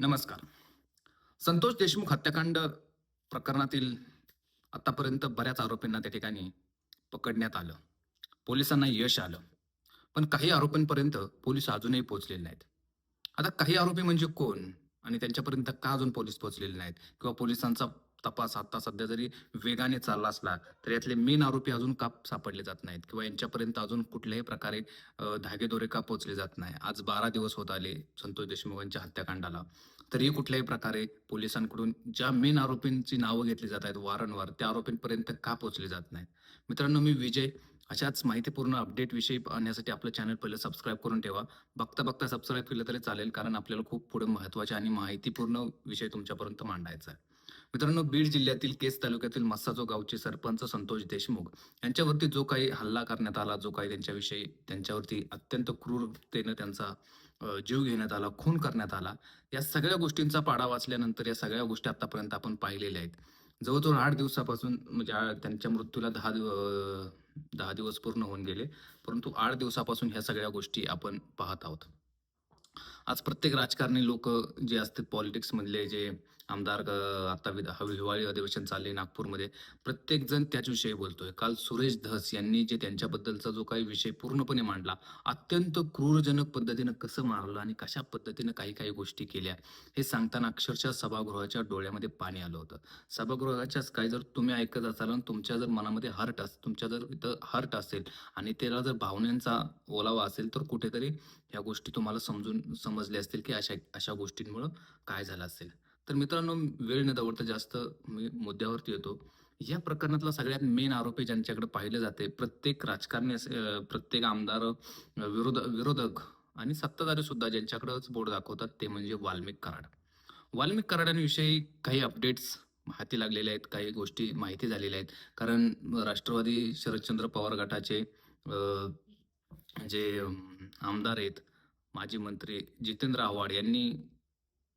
नमस्कार. संतोष देशमुख हत्याकांड प्रकरणातील आतापर्यंत बऱ्याच आरोपींना त्या ठिकाणी पकडण्यात आलं. पोलिसांना यश आलं. पण काही आरोपींपर्यंत पोलीस अजूनही पोहोचलेले नाहीत. आता काही आरोपी म्हणजे कोण? आणि त्यांच्यापर्यंत का अजून पोलीस पोहोचलेले नाहीत? किंवा पोलिसांचा तपास आता सध्या जरी वेगाने चालला असला तर यातले मेन आरोपी अजून का सापडले जात नाहीत किंवा यांच्यापर्यंत अजून कुठल्याही प्रकारे धागेदोरे का पोहोचले जात नाही. आज बारा दिवस होत आले संतोष देशमुखांच्या हत्याकांडाला. तरीही कुठल्याही प्रकारे पोलिसांकडून ज्या मेन आरोपींची नावं घेतली जात आहेत वारंवार त्या आरोपींपर्यंत का पोहोचले जात नाहीत? मित्रांनो मी विजय अशाच माहितीपूर्ण अपडेट विषयी आणण्यासाठी आपलं चॅनल पहिलं सबस्क्राईब करून ठेवा. बघता बघता सबस्क्राईब केलं तरी चालेल कारण आपल्याला खूप पुढे महत्त्वाचे आणि माहितीपूर्ण विषय तुमच्यापर्यंत मांडायचा आहे. मित्रांनो बीड जिल्ह्यातील केस तालुक्यातील मस्साजो गावचे सरपंच संतोष देशमुख यांच्यावरती जो काही हल्ला करण्यात आला जो काही त्यांच्याविषयी त्यांच्यावरती अत्यंत क्रूरतेनं त्यांचा जीव घेण्यात आला खून करण्यात आला या सगळ्या गोष्टींचा पाडा वाचल्यानंतर या सगळ्या गोष्टी आतापर्यंत आपण पाहिलेल्या आहेत. जवळजवळ आठ दिवसापासून म्हणजे आ- त्यांच्या मृत्यूला दहा दिव दहा दिवस पूर्ण होऊन गेले परंतु आठ दिवसापासून ह्या सगळ्या गोष्टी आपण पाहत आहोत. आज प्रत्येक राजकारणी लोक जे असतात पॉलिटिक्समधले जे आमदार आता विध- हिवाळी अधिवेशन चालले नागपूरमध्ये. प्रत्येक जण त्याच बोलतोय. काल सुरेश धस यांनी जे त्यांच्याबद्दलचा जो काही विषय पूर्णपणे मांडला अत्यंत क्रूरजनक पद्धतीनं कसं मारलं आणि कशा पद्धतीनं काही काही गोष्टी केल्या हे सांगताना अक्षरशः सभागृहाच्या डोळ्यामध्ये पाणी आलं होतं. सभागृहाच्याच काही जर तुम्ही ऐकत असाल आणि तुमच्या जर मनामध्ये हर्ट अस तुमच्या जर इथं हर्ट असेल आणि त्याला जर भावनांचा ओलावा असेल तर कुठेतरी ह्या गोष्टी तुम्हाला समजून समजल्या असतील की अशा अशा गोष्टींमुळं काय झालं असेल. तर मित्रांनो वेळ न दवडता जास्त मी मुद्द्यावरती येतो. या प्रकरणातला सगळ्यात मेन आरोपी ज्यांच्याकडे पाहिले जाते प्रत्येक राजकारणी प्रत्येक आमदार विरोध विरोधक आणि सत्ताधारी सुद्धा ज्यांच्याकडेच बोर्ड दाखवतात ते म्हणजे वाल्मिक कराड. वाल्मिक कराडांविषयी काही अपडेट्स हाती लागलेले आहेत काही गोष्टी माहिती झालेल्या आहेत. कारण राष्ट्रवादी शरदचंद्र पवार गटाचे जे आमदार आहेत माजी मंत्री जितेंद्र आव्हाड यांनी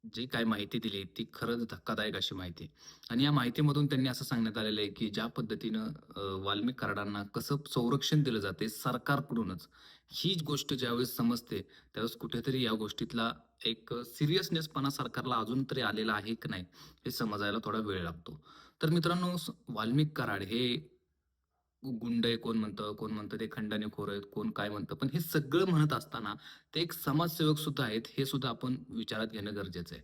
जी काय माहिती दिली ती खरंच धक्कादायक अशी माहिती. आणि या माहितीमधून त्यांनी असं सांगण्यात आलेलं आहे की ज्या पद्धतीनं वाल्मिक कराडांना कसं संरक्षण दिलं जाते सरकारकडूनच ही गोष्ट ज्यावेळेस समजते त्यावेळेस कुठेतरी या गोष्टीतला एक सिरियसनेसपणा सरकारला अजून तरी आलेला आहे की नाही हे समजायला थोडा वेळ लागतो. तर मित्रांनो वाल्मिक कराड हे गुंड आहे कोण म्हणतं कोण म्हणतं ते खंडणेखोर आहेत कोण काय म्हणतं. पण हे सगळं म्हणत असताना ते एक समाजसेवक सुद्धा आहेत हे सुद्धा आपण विचारात घेणं गरजेचं आहे.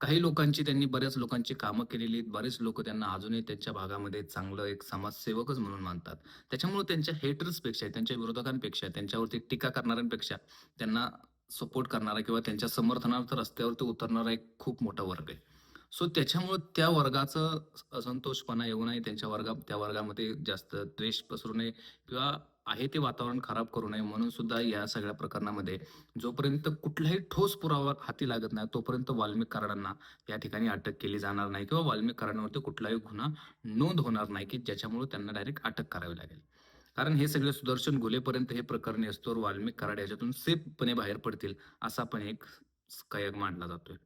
काही लोकांची त्यांनी बऱ्याच लोकांची कामं केलेली आहेत बरेच लोक त्यांना अजूनही त्यांच्या भागामध्ये चांगलं एक समाजसेवकच म्हणून मानतात. त्याच्यामुळे त्यांच्या हेटर्सपेक्षा त्यांच्या विरोधकांपेक्षा त्यांच्यावरती टीका करणाऱ्यांपेक्षा त्यांना सपोर्ट करणारा किंवा त्यांच्या समर्थनार्थ रस्त्यावरती उतरणारा एक खूप मोठा वर्ग आहे. सो त्याच्यामुळं त्या वर्गाचं असंतोषपणा येऊ नये. त्यांच्या वर्गा त्या वर्गामध्ये जास्त द्वेष पसरू नये किंवा आहे ते वातावरण खराब करू नये. म्हणून सुद्धा या सगळ्या प्रकरणामध्ये जोपर्यंत कुठलाही ठोस पुरावा हाती लागत नाही तोपर्यंत वाल्मिक कराडांना या ठिकाणी अटक केली जाणार नाही किंवा वाल्मिक कराडांवरती कुठलाही गुन्हा नोंद होणार नाही की ज्याच्यामुळे त्यांना डायरेक्ट अटक करावी लागेल. कारण हे सगळे सुदर्शन गुलेपर्यंत हे प्रकरणी असतो वाल्मिक कराड याच्यातून सेफपणे बाहेर पडतील असा पण एक कयक मांडला जातोय.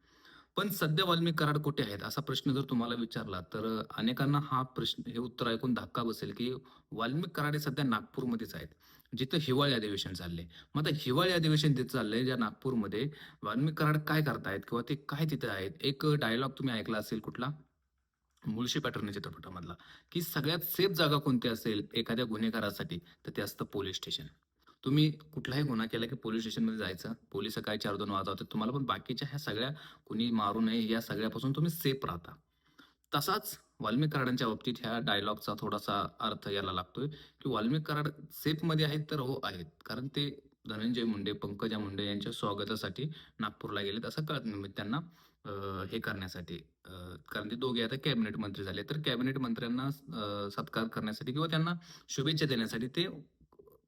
पण सध्या वाल्मिक कराड कुठे आहेत? असा प्रश्न जर तुम्हाला विचारला तर अनेकांना हा प्रश्न हे उत्तर ऐकून धक्का बसेल की वाल्मिक कराड हे सध्या नागपूरमध्येच आहेत. जिथं हिवाळी अधिवेशन चालले मग आता हिवाळी अधिवेशन तिथं चाललंय ज्या नागपूरमध्ये वाल्मिक कराड काय करतायत किंवा ते काय तिथे आहेत? एक डायलॉग तुम्ही ऐकला असेल कुठला? मुळशी पॅटर्न चित्रपटामधला. की सगळ्यात सेफ जागा कोणती असेल एखाद्या गुन्हेगारासाठी? तर ते असतं पोलीस स्टेशन तुम्ही कुठलाही गुन्हा केला की पोलीस स्टेशनमध्ये जायचं पोलीस काय चार दोन वाजवतात तुम्हाला पण बाकीच्या ह्या सगळ्या कुणी मारू नये या सगळ्यापासून तुम्ही सेफ राहता. तसाच वाल्मिक कराडांच्या बाबतीत ह्या डायलॉगचा थोडासा अर्थ याला लागतोय की वाल्मिक कराड सेफमध्ये आहेत तर हो आहेत. कारण ते धनंजय मुंडे पंकजा मुंडे यांच्या स्वागतासाठी नागपूरला गेलेत असं कळत नाही. त्यांना हे करण्यासाठी कारण ते दोघे आता कॅबिनेट मंत्री झाले. तर कॅबिनेट मंत्र्यांना सत्कार करण्यासाठी किंवा त्यांना शुभेच्छा देण्यासाठी ते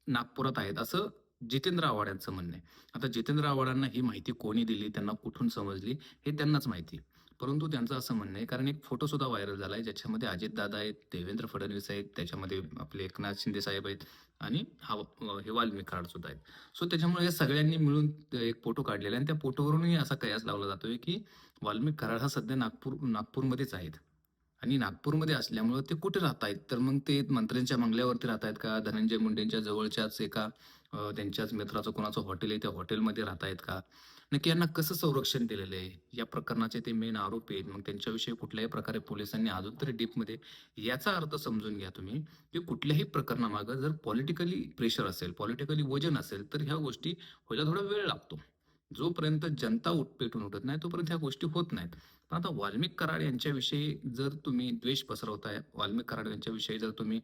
नागपुरात आहेत असं जितेंद्र आव्हाड यांचं म्हणणं आहे. आता जितेंद्र आव्हाडांना ही माहिती कोणी दिली त्यांना कुठून समजली हे त्यांनाच माहिती परंतु त्यांचं असं म्हणणं आहे कारण एक फोटो सुद्धा व्हायरल झाला आहे ज्याच्यामध्ये अजितदादा आहेत देवेंद्र फडणवीस आहेत त्याच्यामध्ये आपले एकनाथ शिंदे साहेब आहेत आणि हा हे वाल्मिक सुद्धा आहेत. सो त्याच्यामुळे या सगळ्यांनी मिळून ते एक फोटो काढलेला आहे आणि त्या फोटोवरूनही असा कयास लावला जातोय की वाल्मिक कराड हा सध्या नागपूर नागपूरमध्येच आहेत. आणि नागपूरमध्ये असल्यामुळं ते कुठे राहत आहेत तर मग ते मंत्र्यांच्या बंगल्यावरती राहत आहेत का? धनंजय मुंडेंच्या जवळच्याच एका त्यांच्याच मित्राचं कोणाचं हॉटेल आहे त्या हॉटेलमध्ये राहत आहेत का? नक्की यांना कसं संरक्षण दिलेलं आहे? या प्रकरणाचे ते मेन आरोपी आहेत. मग त्यांच्याविषयी कुठल्याही प्रकारे पोलिसांनी अजून तरी डीपमध्ये याचा अर्थ समजून घ्या तुम्ही की कुठल्याही प्रकरणामागं जर पॉलिटिकली प्रेशर असेल पॉलिटिकली वजन असेल तर ह्या गोष्टी व्हायला थोडा वेळ लागतो. जोपर्यंत जनता उठपेटून उठत नाही तोपर्यंत ह्या गोष्टी होत नाहीत. पण आता वाल्मिक कराड यांच्याविषयी जर तुम्ही द्वेष पसरवताय वाल्मिक कराड यांच्याविषयी जर तुम्ही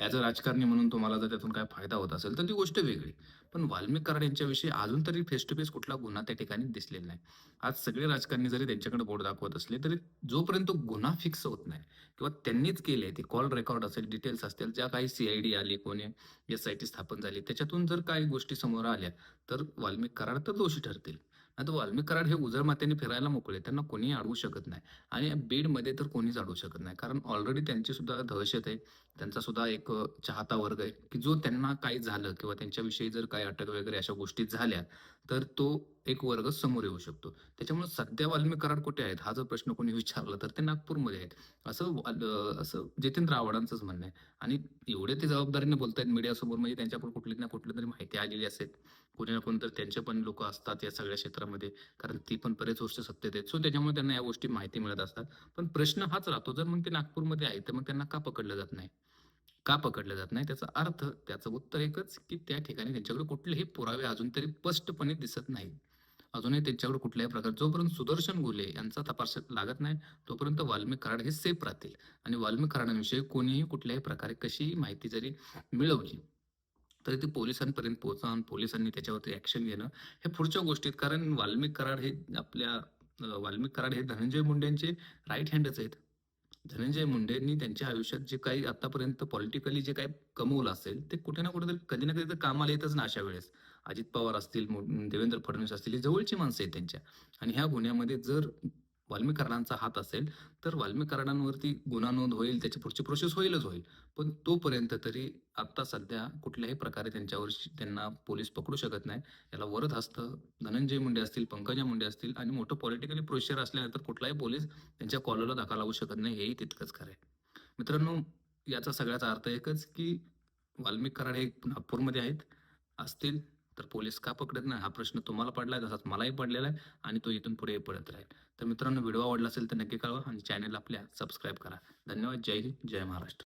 ॲज अ राजकारणी म्हणून तुम्हाला जर त्यातून काय फायदा होत असेल तर ती गोष्ट वेगळी. पण वाल्मिक कराड यांच्याविषयी अजून तरी फेस टू फेस कुठला गुन्हा त्या ठिकाणी दिसलेला नाही. आज सगळे राजकारणी जरी त्यांच्याकडे बोट दाखवत असले तरी जोपर्यंत गुन्हा फिक्स होत नाही किंवा त्यांनीच केले ते कॉल रेकॉर्ड असेल डिटेल्स असतील ज्या काही सीआयडी आली कोणी एस आय टी स्थापन झाली त्याच्यातून जर काही गोष्टी समोर आल्या तर वाल्मिक कराड तर दोषी ठरतील. आता वाल्मिकराड हे उजळ मातेने फिरायला मोकळे त्यांना कोणी अडवू शकत नाही. आणि बीडमध्ये तर कोणीच अडवू शकत नाही. कारण ऑलरेडी त्यांची सुद्धा दहशत आहे. त्यांचा सुद्धा एक चाहता वर्ग आहे. की जो त्यांना काही झालं किंवा त्यांच्याविषयी जर काही अटक वगैरे अशा गोष्टी झाल्या तर तो एक वर्ग समोर येऊ शकतो. त्याच्यामुळे सध्या वाल्मिक कुठे आहेत? हा जर प्रश्न कोणी विचारला तर ते नागपूरमध्ये आहेत. असं वाल- असं जितेंद्र आव्हाडांचंच म्हणणं आहे. आणि एवढे ते जबाबदारीने आहेत मीडियासमोर म्हणजे त्यांच्याकडे कुठली ना कुठली तरी माहिती आलेली असेल. कोणी ना कोणतरी त्यांचे पण लोक असतात या सगळ्या क्षेत्रामध्ये. कारण ती पण बरेच वर्ष सत्तेत आहेत सो त्याच्यामुळे त्यांना या गोष्टी माहिती मिळत असतात. पण प्रश्न हाच राहतो जर मग ते नागपूरमध्ये आहे तर मग त्यांना का पकडलं जात नाही? का पकडलं जात नाही? त्याचा अर्थ त्याचं उत्तर एकच की त्या ठिकाणी त्यांच्याकडे कुठलेही पुरावे अजून तरी स्पष्टपणे दिसत नाही अजूनही त्यांच्याकडे कुठल्याही प्रकार जोपर्यंत सुदर्शन घुले यांचा तपास लागत नाही तोपर्यंत वाल्मिक कराड हे सेफ राहतील. आणि वाल्मिक कराडांविषयी कोणीही कुठल्याही प्रकारे कशीही माहिती जरी मिळवली तरी ते पोलिसांपर्यंत पोहोचणं पोलिसांनी त्याच्यावरती ऍक्शन घेणं हे पुढच्या गोष्टीत. कारण वाल्मिक कराड हे आपल्या वाल्मिक कराड हे धनंजय मुंडेंचे राईट हँडच आहेत. धनंजय मुंडेंनी त्यांच्या आयुष्यात जे काही आतापर्यंत पॉलिटिकली जे काही कमवलं असेल ते कुठे ना कुठे कधी ना कधी तर कामाला येतच ना अशा वेळेस. अजित पवार असतील मो- देवेंद्र फडणवीस असतील ही जवळची माणसं आहेत त्यांच्या. आणि ह्या गुन्ह्यामध्ये जर वाल्मीकरणांचा हात असेल तर वाल्मीकरणांवरती गुन्हा नोंद होईल त्याची पुढची प्रोसेस होईलच होईल. पण तोपर्यंत तरी आत्ता सध्या कुठल्याही प्रकारे त्यांच्यावर त्यांना पोलीस पकडू शकत नाही. याला वरद हस्त धनंजय मुंडे असतील पंकजा मुंडे असतील आणि मोठं पॉलिटिकली प्रोशर असल्यानंतर कुठलाही पोलीस त्यांच्या कॉलरला धक्का लावू शकत नाही हेही तितकंच खरं आहे. मित्रांनो याचा सगळ्याचा अर्थ एकच की वाल्मिक कराड हे नागपूरमध्ये आहेत असतील तर पोलीस का पकडत नाही? हा प्रश्न तुम्हाला पडलाय तसाच मलाही पडलेला आहे आणि तो इथून पुढे पडत राहील. तर मित्रांनो व्हिडिओ आवडला असेल तर नक्की कळवा आणि चॅनल आपल्या सबस्क्राईब करा. धन्यवाद. जय हिंद. जय महाराष्ट्र.